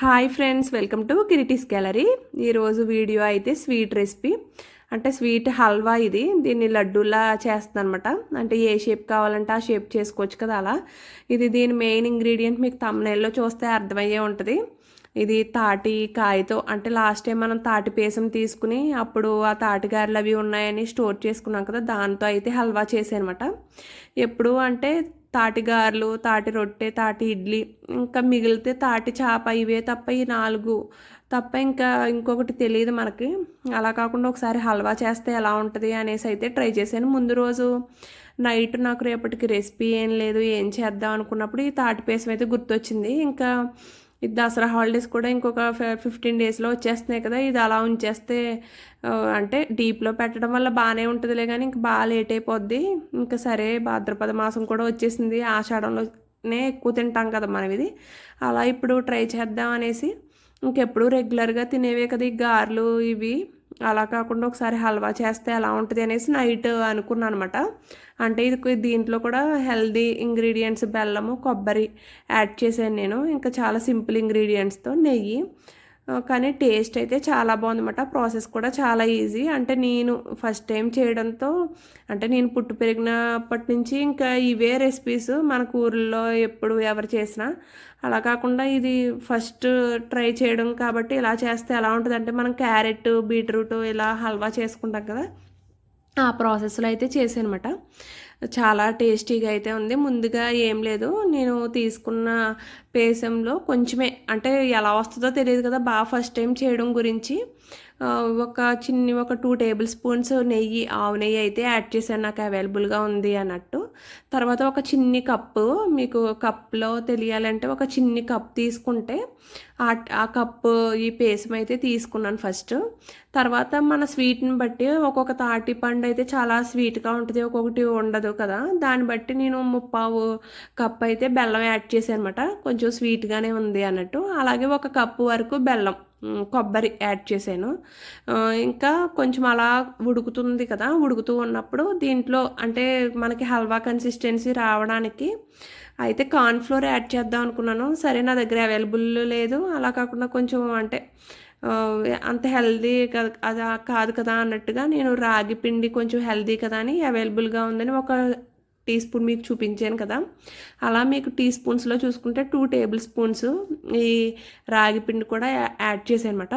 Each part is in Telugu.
Hi friends welcome to Kiriti's gallery ఈరోజు వీడియో అయితే స్వీట్ రెసిపీ అంటే స్వీట్ హల్వా ఇది. దీన్ని లడ్డూలా చేస్తాను అనమాట అంటే ఏ షేప్ కావాలంటే ఆ షేప్ చేసుకోవచ్చు కదా అలా. ఇది దీని మెయిన్ ఇంగ్రీడియంట్ మీకు తమ్నైల్లో చూస్తే అర్థమయ్యే ఉంటుంది. ఇది తాటి కాయతో అంటే లాస్ట్ టైం మనం తాటి పేసం తీసుకుని అప్పుడు ఆ తాటి గారెలు అవి ఉన్నాయని స్టోర్ చేసుకున్నాం కదా దాంతో అయితే హల్వా చేసానమాట ఎప్పుడు అంటే తాటి గారెలు తాటి రొట్టె తాటి ఇడ్లీ ఇంకా మిగిలితే తాటి చేప ఇవే తప్ప ఈ నాలుగు. తప్ప ఇంకా ఇంకొకటి తెలియదు మనకి. అలా కాకుండా ఒకసారి హల్వా చేస్తే ఎలా ఉంటుంది అనేసి అయితే ట్రై చేశాను. ముందు రోజు నైట్ నాకు రేపటికి రెసిపీ ఏం లేదు ఏం చేద్దాం అనుకున్నప్పుడు ఈ తాటి పేసం అయితే గుర్తొచ్చింది. ఇంకా ఇది దసరా హాలిడేస్ కూడా ఇంకొక ఫిఫ్టీన్ డేస్లో వచ్చేస్తున్నాయి కదా ఇది అలా ఉంచేస్తే అంటే డీప్లో పెట్టడం వల్ల బాగానే ఉంటుందిలే కానీ ఇంక బాగా లేట్ అయిపోద్ది. ఇంకా సరే భాద్రపద మాసం కూడా వచ్చేసింది. ఆషాఢంలోనే ఎక్కువ తింటాం కదా మనం ఇది. అలా ఇప్పుడు ట్రై చేద్దాం అనేసి ఇంకెప్పుడు రెగ్యులర్గా తినేవే కదా ఈ గారెలు ఇవి. అలా కాకుండా ఒకసారి హల్వా చేస్తే ఎలా ఉంటుంది అనేసి నైట్ అనుకున్నాను అనమాట అంటే ఇది దీంట్లో కూడా హెల్దీ ఇంగ్రీడియంట్స్ బెల్లము కొబ్బరి యాడ్ చేశాను నేను. ఇంకా చాలా సింపుల్ ఇంగ్రీడియంట్స్తో నెయ్యి. కానీ టేస్ట్ అయితే చాలా బాగుందన్నమాట. ప్రాసెస్ కూడా చాలా ఈజీ. అంటే నేను ఫస్ట్ టైం చేయడంతో అంటే నేను పుట్టు పెరిగినప్పటి నుంచి ఇంకా ఇవే రెసిపీస్ మన ఊర్లో ఎప్పుడు ఎవరు చేసినా. అలా కాకుండా ఇది ఫస్ట్ ట్రై చేయడం కాబట్టి ఇలా చేస్తే ఎలా ఉంటుంది అంటే మనం క్యారెట్ బీట్రూట్ ఇలా హల్వా చేసుకుంటాం కదా. ఆ ప్రాసెస్లో అయితే చేసానమాట చాలా టేస్టీగా అయితే ఉంది. ముందుగా ఏం లేదు. నేను తీసుకున్న పేసంలో కొంచెమే అంటే ఎలా వస్తుందో తెలియదు కదా బాగా ఫస్ట్ టైం చేయడం గురించి. ఒక చిన్ని ఒక టూ టేబుల్ స్పూన్స్ నెయ్యి ఆవు నెయ్యి అయితే యాడ్ చేశాను. నాకు అవైలబుల్గా ఉంది అన్నట్టు. తర్వాత ఒక చిన్ని కప్పు మీకు కప్లో తెలియాలంటే ఒక చిన్ని కప్ తీసుకుంటే ఆ కప్పు ఈ పేసం అయితే తీసుకున్నాను ఫస్ట్ తర్వాత మన స్వీట్ని బట్టి ఒక్కొక్క తాటి పండు అయితే చాలా స్వీట్గా ఉంటుంది ఒక్కొక్కటి ఉండదు కదా. దాన్ని బట్టి నేను ముప్పావు కప్ అయితే బెల్లం యాడ్ చేశాను అనమాట కొంచెం స్వీట్గానే ఉంది అన్నట్టు. అలాగే ఒక కప్పు వరకు బెల్లం. కొబ్బరి యాడ్ చేశాను. ఇంకా కొంచెం అలా ఉడుకుతుంది కదా ఉడుకుతూ ఉన్నప్పుడు దీంట్లో అంటే మనకి హల్వా కన్సిస్టెన్సీ రావడానికి అయితే కార్న్ఫ్లోర్ యాడ్ చేద్దాం అనుకున్నాను. సరే నా దగ్గర అవైలబుల్ లేదు. అలా కాకుండా కొంచెం అంటే అంత హెల్దీ అది కాదు కదా అన్నట్టుగా నేను రాగి పిండి కొంచెం హెల్దీ కదా అని అవైలబుల్గా ఉందని ఒక టీ స్పూన్ మీకు చూపించాను కదా. అలా మీకు టీ స్పూన్స్లో చూసుకుంటే టూ టేబుల్ స్పూన్స్ ఈ రాగి పిండి కూడా యాడ్ చేసాను అనమాట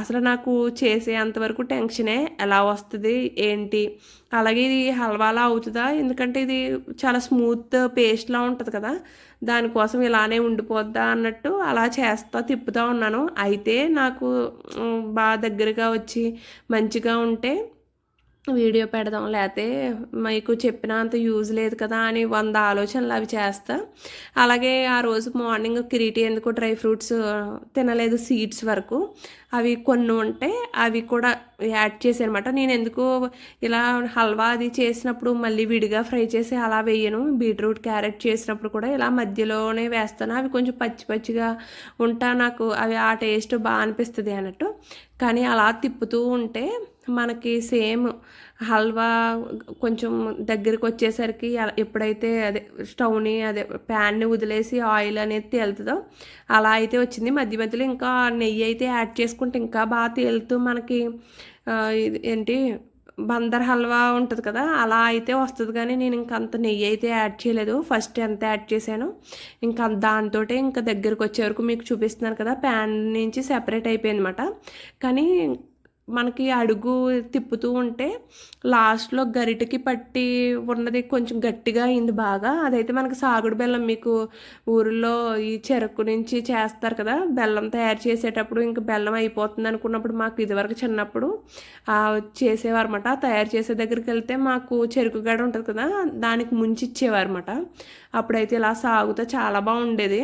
అసలు నాకు చేసే అంతవరకు టెన్షనే ఎలా వస్తుంది ఏంటి? అలాగే ఇది హల్వాలా అవుతుందా? ఎందుకంటే ఇది చాలా స్మూత్ పేస్ట్లా ఉంటుంది కదా. దానికోసం ఇలానే ఉండిపోద్దా అన్నట్టు అలా చేస్తా తిప్పుతూ ఉన్నాను. అయితే నాకు బాగా దగ్గరగా వచ్చి మంచిగా ఉంటే వీడియో పెడదాం లేకపోతే మీకు చెప్పినంత యూజ్ లేదు కదా అని వంద ఆలోచనలు అవి చేస్తా. అలాగే ఆ రోజు మార్నింగ్ కిరీటి ఎందుకు డ్రై ఫ్రూట్స్ తినలేదు సీడ్స్ వరకు. అవి కొన్ని ఉంటే అవి కూడా యాడ్ చేసానమాట నేను ఎందుకు ఇలా హల్వా అది చేసినప్పుడు మళ్ళీ విడిగా ఫ్రై చేసి అలా వేయను. బీట్రూట్ క్యారెట్ చేసినప్పుడు కూడా ఇలా మధ్యలోనే వేస్తాను. అవి కొంచెం పచ్చి పచ్చిగా ఉంటా నాకు అవి ఆ టేస్ట్ బాగా అనిపిస్తుంది అన్నట్టు. కానీ అలా తిప్పుతూ ఉంటే మనకి సేమ్ హల్వా కొంచెం దగ్గరికి వచ్చేసరికి ఎప్పుడైతే అదే స్టవ్ని అదే ప్యాన్ని వదిలేసి ఆయిల్ అనేది తేలుతుందో అలా అయితే వచ్చింది. మధ్య మధ్యలో ఇంకా నెయ్యి అయితే యాడ్ చేసుకుంటే ఇంకా బాగా తేలుతూ మనకి ఏంటి బందర్ హల్వా ఉంటుంది కదా అలా అయితే వస్తుంది. కానీ నేను ఇంకా అంత నెయ్యి అయితే యాడ్ చేయలేదు. ఫస్ట్ ఎంత యాడ్ చేశాను ఇంకా దాంతో ఇంకా దగ్గరికి వచ్చే వరకు మీకు చూపిస్తున్నాను కదా. ప్యాన్ నుంచి సెపరేట్ అయిపోయింది అనమాట కానీ మనకి అడుగు తిప్పుతూ ఉంటే లాస్ట్లో గరిటకి పట్టి ఉన్నది కొంచెం గట్టిగా అయింది బాగా. అదైతే మనకి సాగుడు బెల్లం మీకు ఊరిలో ఈ చెరకు నుంచి చేస్తారు కదా బెల్లం తయారు చేసేటప్పుడు ఇంకా బెల్లం అయిపోతుంది అనుకున్నప్పుడు మాకు ఇదివరకు చిన్నప్పుడు చేసేవారన్నమాట. తయారు చేసే దగ్గరికి వెళ్తే మాకు చెరుకు గడ ఉంటుంది కదా దానికి ముంచి ఇచ్చేవారన్నమాట. అప్పుడైతే ఇలా సాగుతూ చాలా బాగుండేది.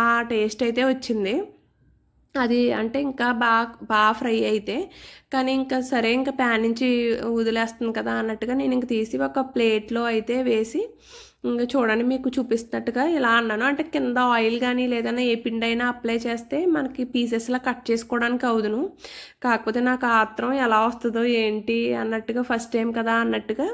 ఆ టేస్ట్ అయితే వచ్చింది. అది అంటే ఇంకా బాగా బాగా ఫ్రై అయితే. కానీ ఇంకా సరే ఇంకా ప్యాన్ నుంచి వదిలేస్తుంది కదా అన్నట్టుగా నేను ఇంక తీసి ఒక ప్లేట్లో అయితే వేసి ఇంకా చూడండి మీకు చూపిస్తున్నట్టుగా ఇలా అన్నాను. అంటే కింద ఆయిల్ కానీ లేదన్నా ఏ పిండి అయినా అప్లై చేస్తే మనకి పీసెస్లా కట్ చేసుకోవడానికి అవుదును. కాకపోతే నాకు ఆత్రం ఎలా వస్తుందో ఏంటి అన్నట్టుగా ఫస్ట్ టైం కదా అన్నట్టుగా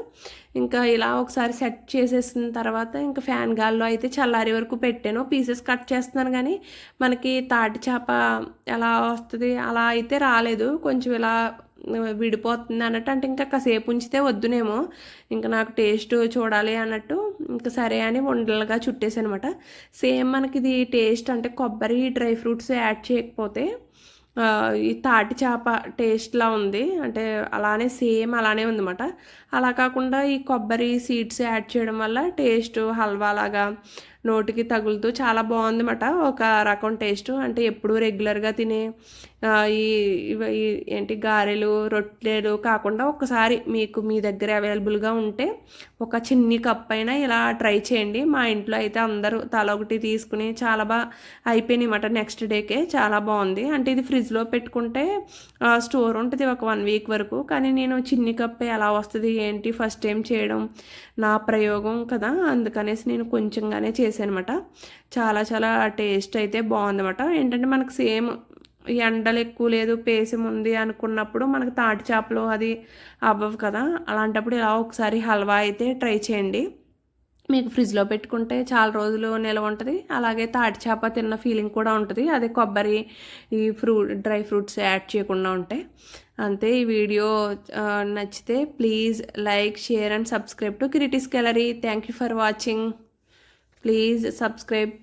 ఇంకా ఇలా ఒకసారి సెట్ చేసేసిన తర్వాత ఇంకా ఫ్యాన్ గాల్లో అయితే చల్లారి వరకు పెట్టాను. పీసెస్ కట్ చేస్తున్నాను కానీ మనకి తాటి చేప ఎలా వస్తుంది అలా అయితే రాలేదు. కొంచెం ఇలా విడిపోతుంది అన్నట్టు. అంటే ఇంకా కాసేపు ఉంచితే వద్దునేమో. ఇంకా నాకు టేస్ట్ చూడాలి అన్నట్టు ఇంకా సరే అని ఉండలుగా అనమాట సేమ్ మనకి ఇది టేస్ట్ అంటే కొబ్బరి డ్రై ఫ్రూట్స్ యాడ్ చేయకపోతే ఈ తాటి చేప టేస్ట్లా ఉంది. అంటే అలానే సేమ్ అలానే ఉందన్నమాట. అలా కాకుండా ఈ కొబ్బరి సీడ్స్ యాడ్ చేయడం వల్ల టేస్ట్ హల్వా లాగా నోటికి తగులుతూ చాలా బాగుందన్నమాట. ఒక రకం టేస్ట్. అంటే ఎప్పుడు రెగ్యులర్గా తినే ఈ ఏంటి గారెలు రొట్టెలు కాకుండా ఒకసారి మీకు మీ దగ్గర అవైలబుల్గా ఉంటే ఒక చిన్ని కప్ అయినా ఇలా ట్రై చేయండి. మా ఇంట్లో అయితే అందరూ తల ఒకటి తీసుకుని చాలా బాగా అయిపోయినాయి అన్నమాట నెక్స్ట్ డేకే. చాలా బాగుంది. అంటే ఇది ఫ్రిడ్జ్లో పెట్టుకుంటే స్టోర్ ఉంటుంది ఒక వన్ వీక్ వరకు. కానీ నేను చిన్ని కప్ ఎలా వస్తుంది ఏంటి ఫస్ట్ టైం చేయడం నా ప్రయోగం కదా. అందుకనేసి నేను కొంచెంగానే చేసి అనమాట చాలా చాలా టేస్ట్ అయితే బాగుందన్నమాట. ఏంటంటే మనకు సేమ్ ఎండలు ఎక్కువ లేదు పేసం ఉంది అనుకున్నప్పుడు మనకు తాటి చేపలు అది అవ్వవు కదా. అలాంటప్పుడు ఇలా ఒకసారి హల్వా అయితే ట్రై చేయండి. మీకు ఫ్రిడ్జ్లో పెట్టుకుంటే చాలా రోజులు నిల్వ ఉంటుంది. అలాగే తాటి చేప తిన్న ఫీలింగ్ కూడా ఉంటుంది. అదే కొబ్బరి ఈ ఫ్రూట్ డ్రై ఫ్రూట్స్ యాడ్ చేయకుండా ఉంటాయి అంతే ఈ వీడియో నచ్చితే please like share and subscribe to Kiriti's gallery thank you for watching. Please subscribe